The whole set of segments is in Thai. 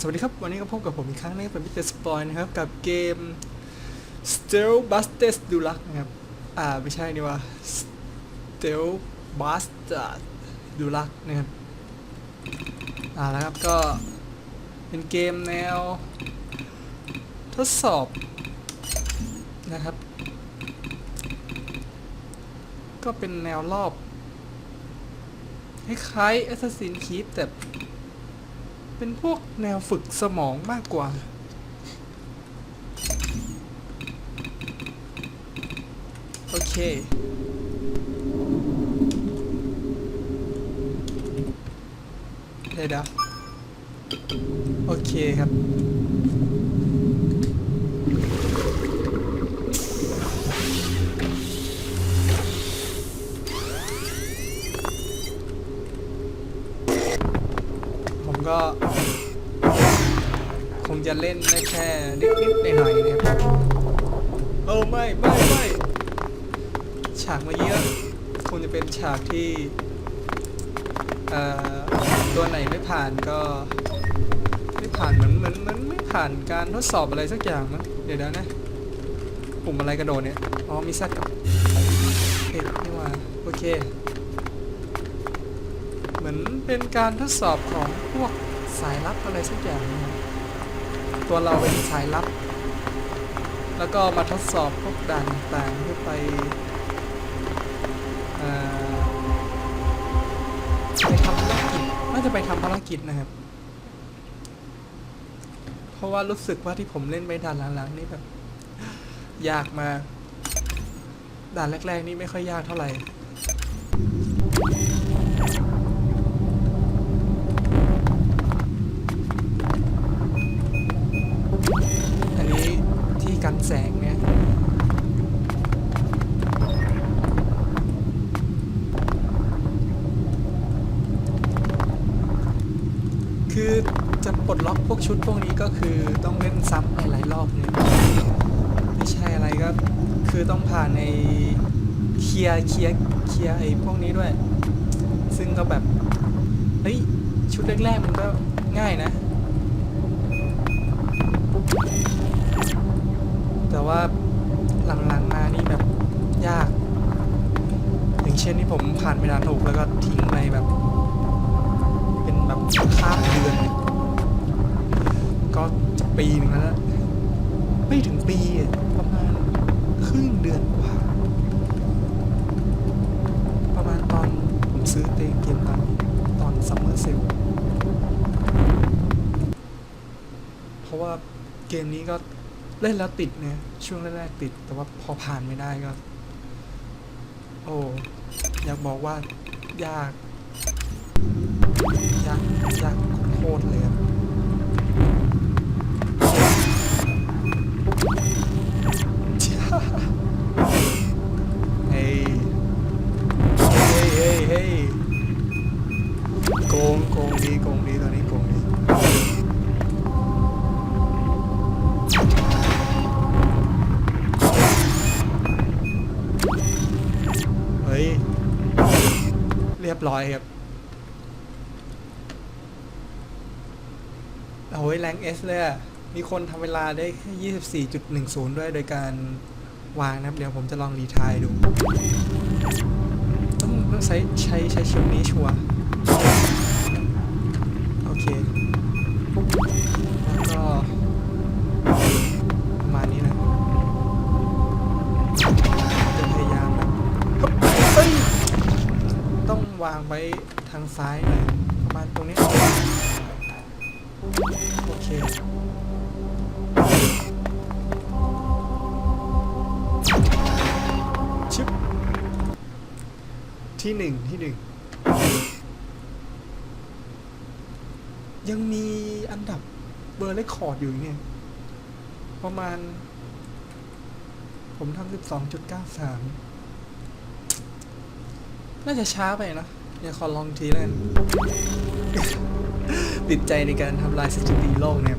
สวัสดีครับ วันนี้ก็พบกับผมอีกครั้งนะครับเป็นมิสเตอร์สปอยนะครับ กับเกม Steel Buster d u l a c นะครับ อ่า ไม่ใช่นี่ว่า Steel Buster d u l a c นะครับ อ่าแล้วครับก็เป็นเกมแนว ทดสอบนะครับ ก็เป็นแนวรอบ คล้ายๆ Assassin's Creed แต่ เป็นพวกแนวฝึกสมองมากกว่า โอเค เดี๋ยวเดี๋ยวโอเคครับ ก็ คงจะเล่นได้แค่นิดๆหน่อยๆนะครับเออไม่ไม่ไม่ฉากเมื่อกี้ก็คงจะเป็นฉากที่เอ่อตัวไหนไม่ผ่านก็ ไม่ผ่านเหมือนเหมือนเหมือนไม่ผ่านการทดสอบอะไรสักอย่างมั้งเดี๋ยวนะนะปุ่มอะไรกระโดดเนี่ยอ๋อมีซัดกับเอ็ดนี่หว่าโอเคเห มือนเป็นการทดสอบของพวกสายลับอะไรสักอย่างนะตัวเราเป็นสายลับ แล้วก็มาทดสอบพวกด่านต่างๆเพื่อไปอไปทำภารกิจน่าจะไปทำภารกิจนะครับ เพราะว่ารู้สึกว่าที่ผมเล่นไปด่านหลังๆนี่แบบยากมาด่านแรกๆนี่ไม่ค่อยยากเท่าไหร่ อันนี้ที่กันแสงเนี่ย คือจะป ล็อกพวกชุดพวกนี้ก็คือต้องเล่นซ้ำหลายๆรอบเลยไม่ใช่อะไรก็คือต้องผ่านในเคลียร์เคลียร์เคลียร์ไอ้พวกนี้ด้วย ซึ่งก็แบบเฮ้ยชุดแรกๆมันก็ง่ายนะ แต่ว่าหลังๆมานี่แบบยาก อย่างเช่นที่ผมผ่านไปนาถูกแล้วก็ทิ้งไปแบบ เป็นแบบข้ามเดือน ก็จะปีนึงแล้วนะไม่ถึงปีประมาณครึ่งเดือนกว่า ประมาณตอนผมซื้อเตเกมตอนตอนซัมเมอร์เซลเพราะว่าเกมนี้ก็เล่นแล้วติดเนี่ยช่วงแรกๆติด แต่ว่าพอผ่านไม่ได้ก็ โอ้อยากบอกว่ายาก ยาก ยากโคตรเลยอะเเฮ้ยเฮ้ยเฮ้ยโกงโกงดีโกงดีตอนนี้โกงดีเฮ้ย เรียบร้อยครับโอ้ยแรงเอสเลยอะ มีคนทำเวลาได้แค่24.10 ด้วย โดยการวางนะครับ เดี๋ยวผมจะลองรีทายดู ต้องต้องใช้ใช้ใช้ชิปนี้ชัวร์โอเค แล้วก็ประมาณนี้นะจะพยายามแบบเฮ้ยต้องวางไว้ทางซ้ายหน่อยประมาณตรงนี้ โอเค ชิปที่หนึ่งที่หนึ่งยังมีอันดับเบอร์เรคคอร์ดอยู่เนี่ย ประมาณ ผมทำสิบสองจุดเก้าสามน่าจะช้าไปนะเดี๋ยวขอลองทีแล้วกันติดใจในการทำลายสถิติโลกเนี่ย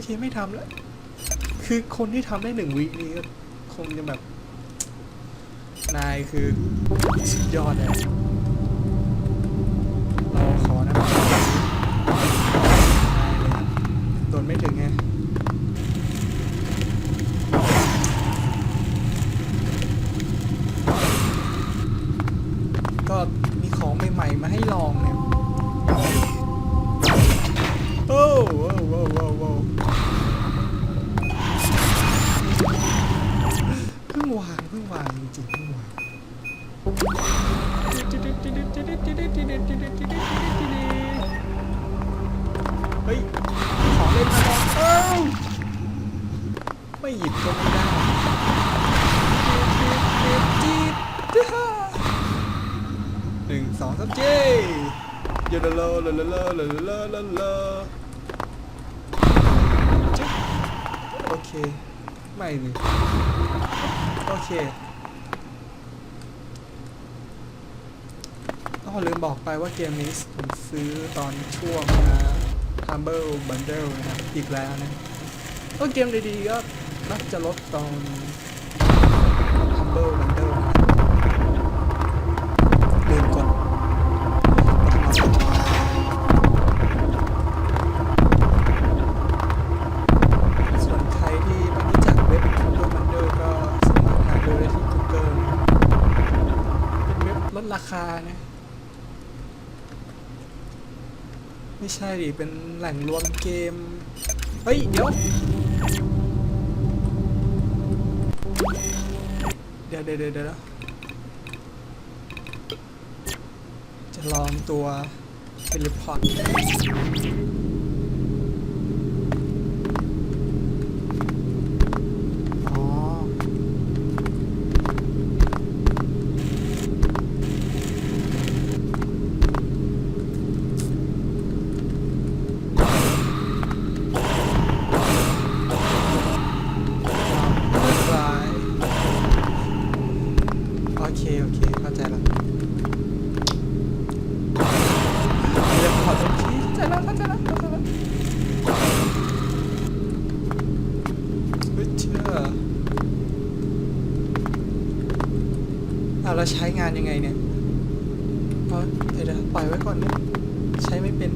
อเคไม่ทำแล้ว คือคนที่ทำได้หนึ่งวินี่ก็คงจะแบบ นายคือสุดยอดเลย ไม่หยิบก็ไม่ได้หนึ่งสองสามเจโยลโลลลาลาลลาลาลาจึ๊โอเค ไม่นี่โอเคก็ลืมบอกไปว่าเกมนี้ผมซื้อตอนช่วงนะ Humble Bundle นะครับ อีกแล้วนะ ก็เกมดีๆก็ มักจะลดตอน Humble Bundle นะครับลืมกดส่วนใครที่ไม่รู้จักเว็บ Humble Bundle ก็สามารถหาดูได้ที่ Google นะครับเป็นเว็บลดราคานะไม่ใช่ดิ เป็นแหล่งรวมเกม เฮ้ย เดี๋ยว เดี๋ยวเดี๋ยวเดี๋ยวจะลองตัวเทเลพอร์ตอ๋อ ไม่เป็นไรโอเค โอเค เข้าใจแล้วเดี๋ยวขอตรงที่เข้าใจแล้วเข้าใจแล้วเข้าใจแล้วเฮ้ยเชื่อเอาแล้ว ใช้งานยังไงเนี่ยเอาเดี๋ยวเดี๋ยวปล่อยไว้ก่อนเนี่ยใช้ไม่เป็น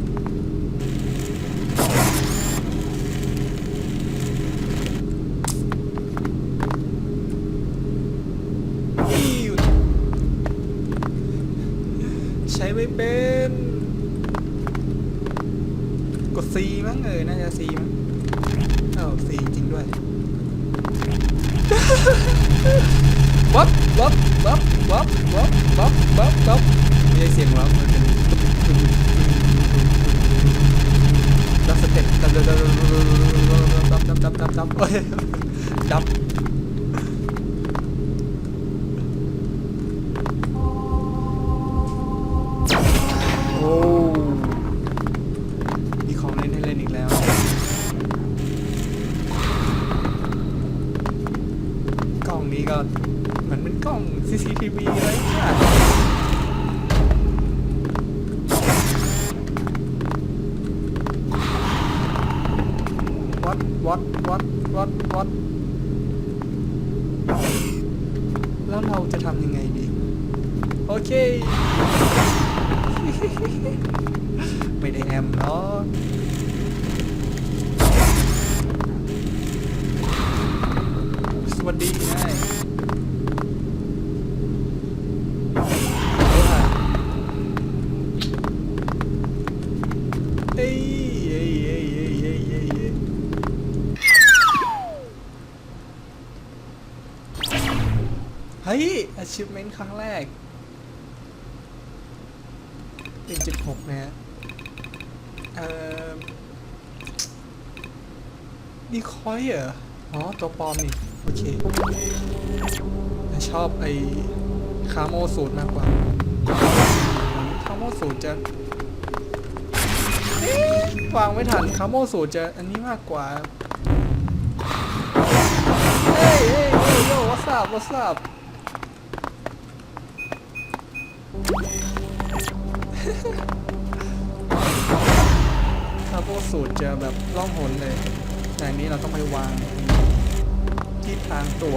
ใช้ไม่เป็น กด C มั้งเออน่าจะ C มั้งเอ้า C จริงด้วย วับวับวับวับวับวับวับวับไม่ใช่เสี ไม่ได้แอมเนาะสวัสดีไงเอ้ยเอ้ยเอ้ยเอ้ยเอ้ยเอ้ยเอ้ยเฮ้ย achievement ครั้งแรก 1.6นะฮะเอ่อ ดีคอยเหรอ อ๋อ ตัวปลอมนี่ โอเคชอบไอ้คาโมสูตรมากกว่าคาโมสูตรจะวางไม่ทันคาโมสูตรจะอันนี้มากกว่า เฮ้ยเฮ้ยยโย่ what's up what's up คาโมสูตรจะแบบล่องหนเลย แต่อันนี้เราต้องไปวางที่ทางตัว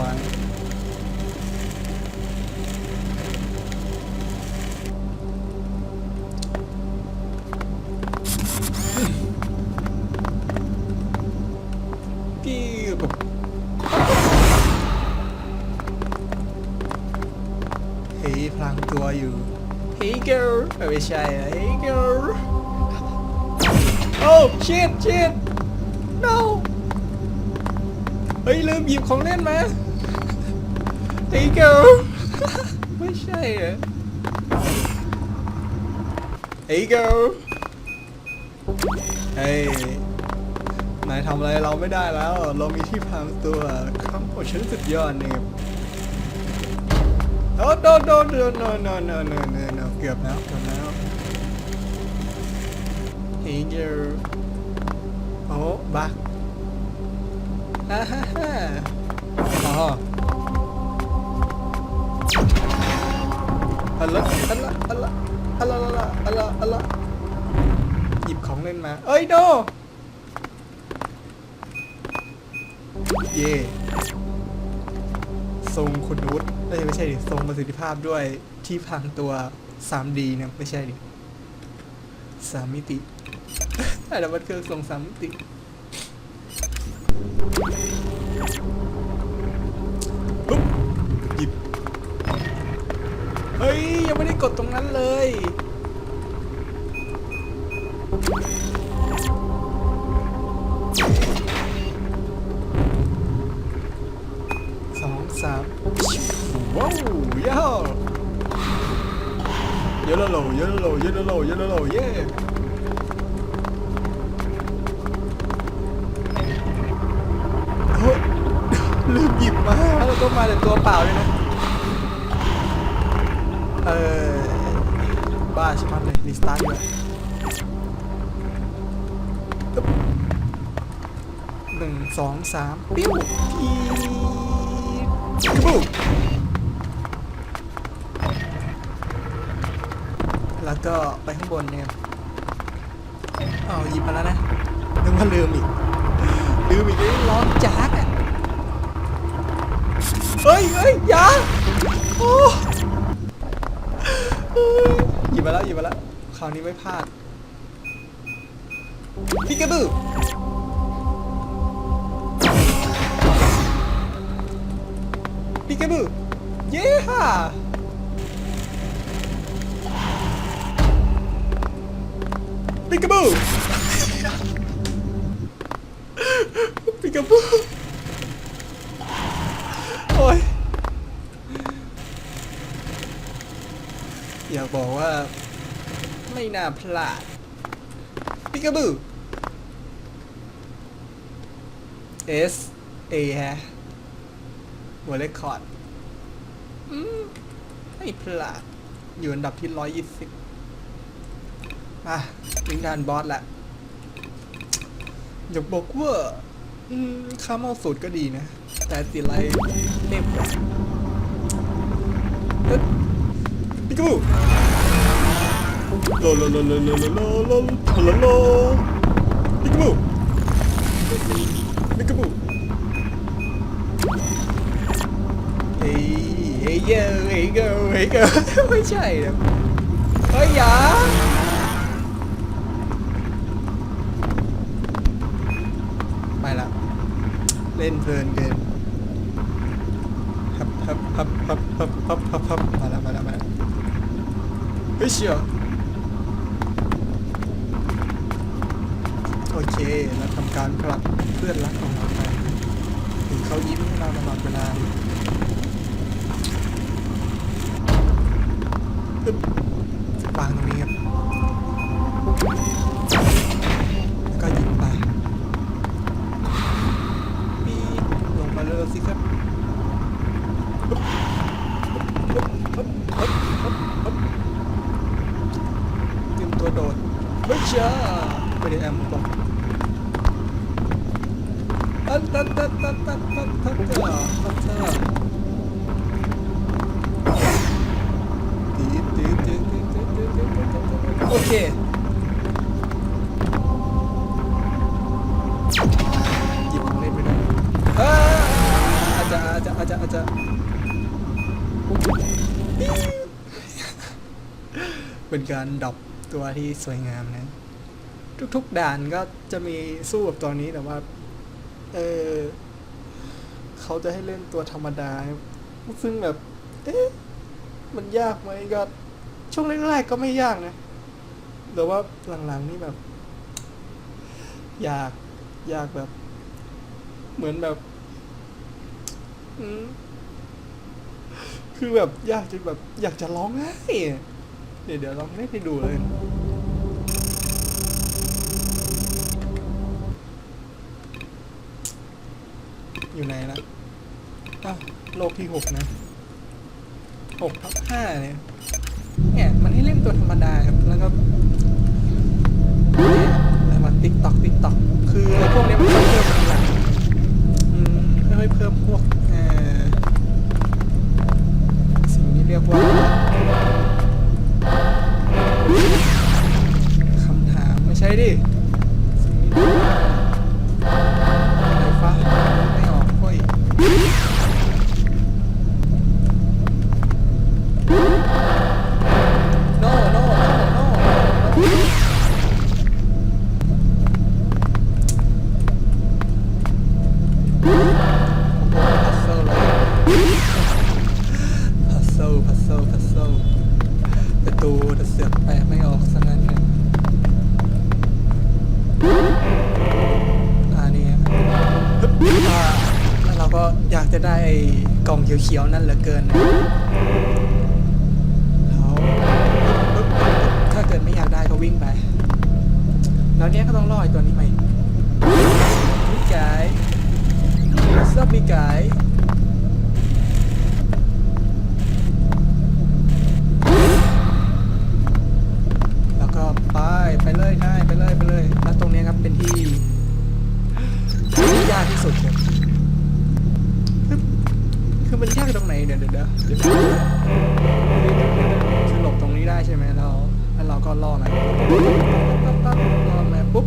พี่แบเฮ้ยพลางตัวอยู่เฮ้ย girl ไม่ใช่นะเฮ้ย girl โอ้ shit shit ฮ้ยลืมหยิบของเล่นมาเฮ้ย girl ไม่ใช่เหรอเฮ้ย girl เฮ้ยนายทำอะไรเราไม่ได้แล้ว เรามีที่พรางตัวคำโอ้ฉันสุดยอดเนี่ยโอ้โดนโดนโดนโดนโดนโดนโดนโดนเกือบแล้วเกือบแล้วเฮ้ยเจอโอ้บัก ฮ่าฮ่าฮ่าอ๋ออัลละอัลละอัลละอัลละอัลละอัลละอัลหยิบของเล่นมา เอ้ยโดเย่ทรงคุณนุชเอ้ยไม่ใช่ดิทรงประสิทธิภาพด้วยที่พรางตัว 3D เนี่ยไม่ใช่ดิสามมิติแต่มันคือทรงสามมิติ ปุ๊บหยิบ เฮ้ย ยังไม่ได้กดตรงนั้นเลย สองสามว้าวย่าเยอะโลเยอะโลเยอะโลเยอะโลเย่เลืมหยิบมาแล้วก็มาแต่ตัวเปล่าเลยนะ เออบ้าช่ไหมเลยรีสตาร์ทดีกว่าตึ๊บหนึ่งสองสามปิ้วอีกระบุกแล้วก็ไปข้างบนเนี่ยอ้าวหยิบมาแล้วนะนึกว่าลืมอีกลืมอีกเลยร้อนจัด เฮ้ยเฮ้ยอย่าโอ้ยหยิบมาแล้วหยิบมาแล้ว คราวนี้ไม่พลาดพิกาบูพิกาบูเย้ฮ่าพิกาบูพิกาบู โอ้ยอยากบอกว่า ไม่น่าพลาดปิกาบู S A ฮะหัวเลคคอร์ดอืมไม่พลาด อยู่อันดับที่ร้อยยี่สิบอะถึงด่านบอสละอยากบอกว่าอืมข้าเมาสูตรก็ดีนะ แต่ติไลเต็มกว่าเอ๊ะปิกูโลโลโลโลโลโลโลโลโลโลปิกูปิกูเฮ้ยเฮ้ยเยอะเฮ้ยเกอเฮ้ยกอไม่ใช่นะเฮ้ยอย่าไปละเล่นเพลินเกิน ฮับฮับฮับฮับฮับฮับมาแล้วมาแล้วมาแล้วเฮ้ยเชียวโอเคเราทำการผลักเพื่อนรักของเราไปถึงเขายิ้มให้เราตลอดเวลาปึ๊บวางตรงนี้ครับแล้วก็ยิบไปปีลงมาเลยสิครับ การดรอปตัวที่สวยงามนะ ทุกๆด่านก็จะมีสู้กับตัวนี้แต่ว่า เออเขาจะให้เล่นตัวธรรมดา ซึ่งแบบ เอ๊ะ มันยากไหมก็ ช่วงแรกๆก็ไม่ยากนะแต่ว่าหลังๆนี่แบบ อยากอยากแบบ เหมือนแบบอืมคือแบบ อยากจะแบบ อยากจะร้องไห้ เดี๋ยวเดี๋ยวลองเล่นให้ดูเลย อยู่ไหนละอะโลกที่หกนะหกทับห้าเนี่ย เนี่ย มันให้เล่นตัวธรรมดาครับ แล้วก็เนี่ยแล้วมาติ๊กตอกติ๊กตอกคือไอ้พวกนี้มันค่เพิ่มทีหลังอืมค่อยๆเพิ่มพวกเอ่อสิ่งที่เรียกว่า วิ่งไป แล้วเนี้ยก็ต้องรอไอตัวนี้มาอีกมิกายซับมิกายแล้วก็ไปไปเลยนายไปเลยไปเลย แล้วตรงเนี้ยครับเป็นที่ที่ยากที่สุดครับคือมันยากตรงไหนเดี๋ยวเดี๋ยวเดี๋ยวคือหลบตรงนี้ได้ใช่ไหมแล้วแล้ว เราก็ล่ออะไรล่อแะไรปุ๊บ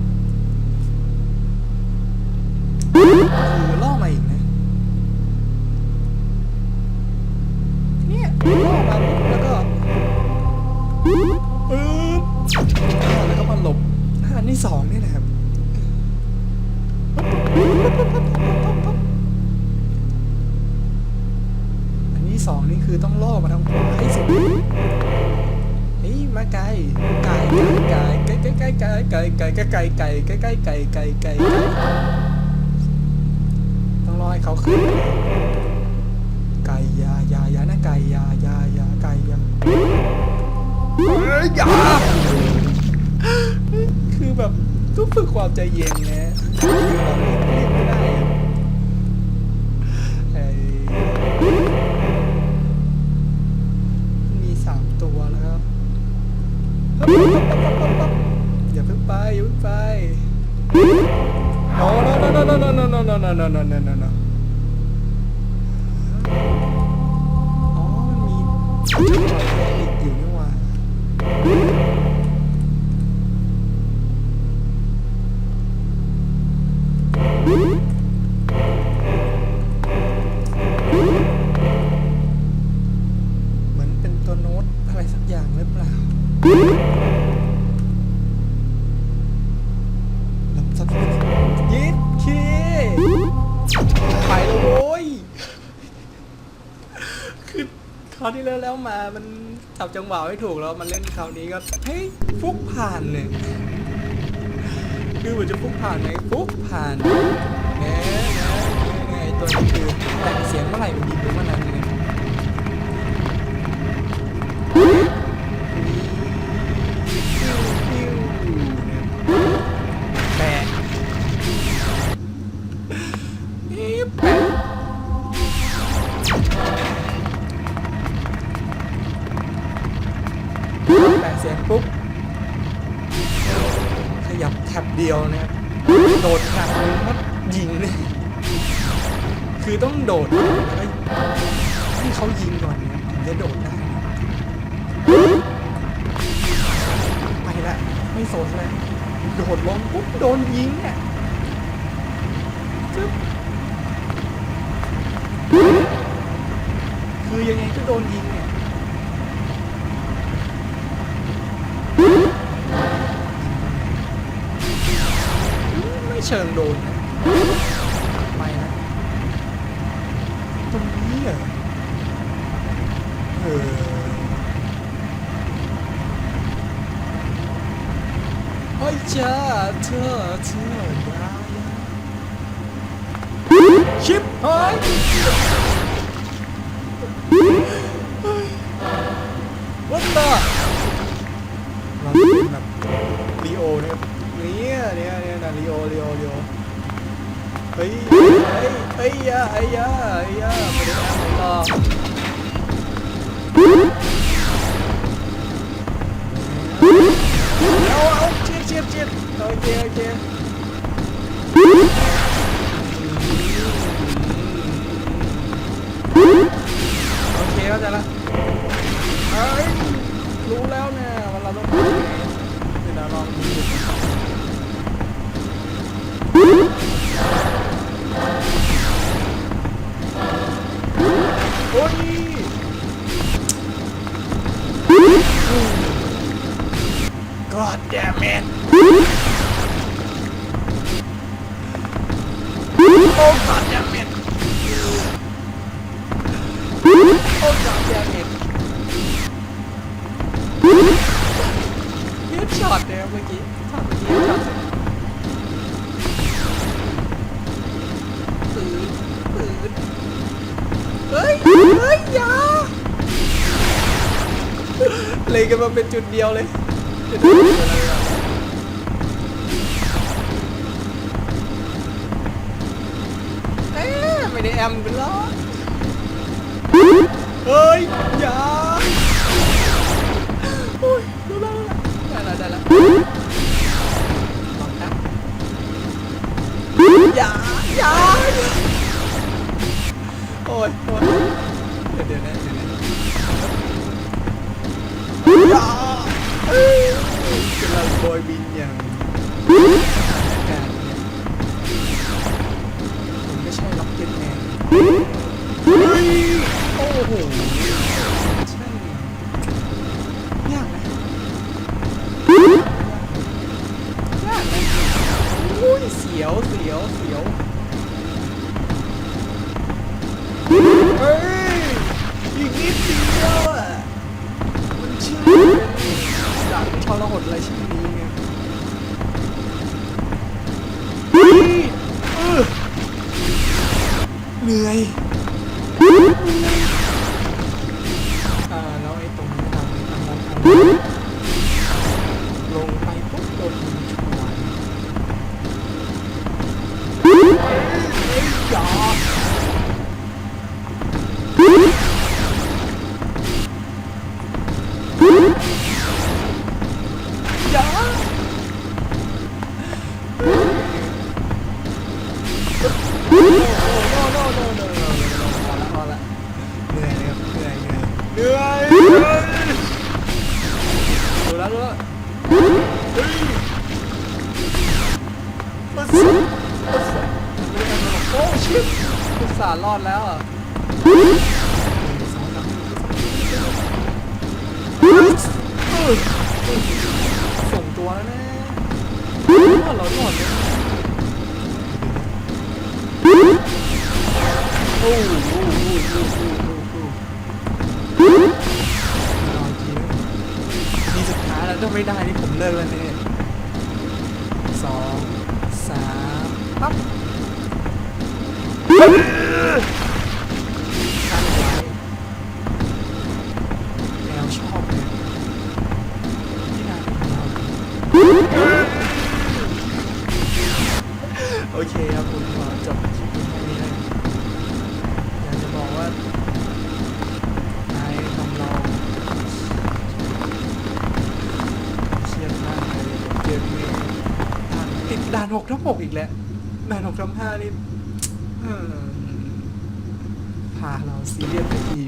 ไก่ไก่ไก่ไก่ไก่ไก่ไก่ไก่ไก่ไก่ไก่ต้องรอให้เขาขึ้นไก่ยายายานะไก่ยายายาไก่ยาเฮ้ยยาคือแบบต้องฝึกความใจเย็นนะคือเรารีบบไม่ได้ไอ้มีสามตัวแล้วครับ งไปอย่าเพิ่งไป no no no no no no no no no no no no no no อ๋อมันมีจอยแค่อีกอยู่นี่หว่าเหมือนเป็นตัวโน้ตอะไรสักอย่างหรือเปล่า มามันตับจังหวะไม่ถูกแล้วมันเล่นคราวนี้ก็เฮ้ยฟุกผ่านเลยคือเหมือนจะฟุกผ่านไหมฟุกผ่านแหน่แหน่แหน่ไงตัวนี้คือแต่งเสียงเมื่อไหร่มันดีเมื่อนั้นเลย เชิงโดนไปนะตรงนี้เหรอเออโอ้ยเจ้าเธอเธอยาชิบหาย บเจ็บโอเคโอเค เลยกันมาเป็นจุดเดียวเลยเอ๊ะไม่ได้แอมกันแล้วเฮ้ยอย่าโอ้ยรู้แล้วได้แล้วได้แล้วลองนะอย่าอย่าโอ้ยโอ้ยเดี๋ยวเดี๋ยวนะเดี๋ย กำลังโบยบินอย่างอากาศเนี่ยผมไม่ใช่ล็อกเก็ตแมนเฮ้ยโอ้โห สุดท้ายแล้วถ้าไม่ได้นี่ผมเลิกแล้วเนี่ยสองสามปั๊บ 6อีกแล้วแมนหกทับห้นี่พาเราซีเรียสไปที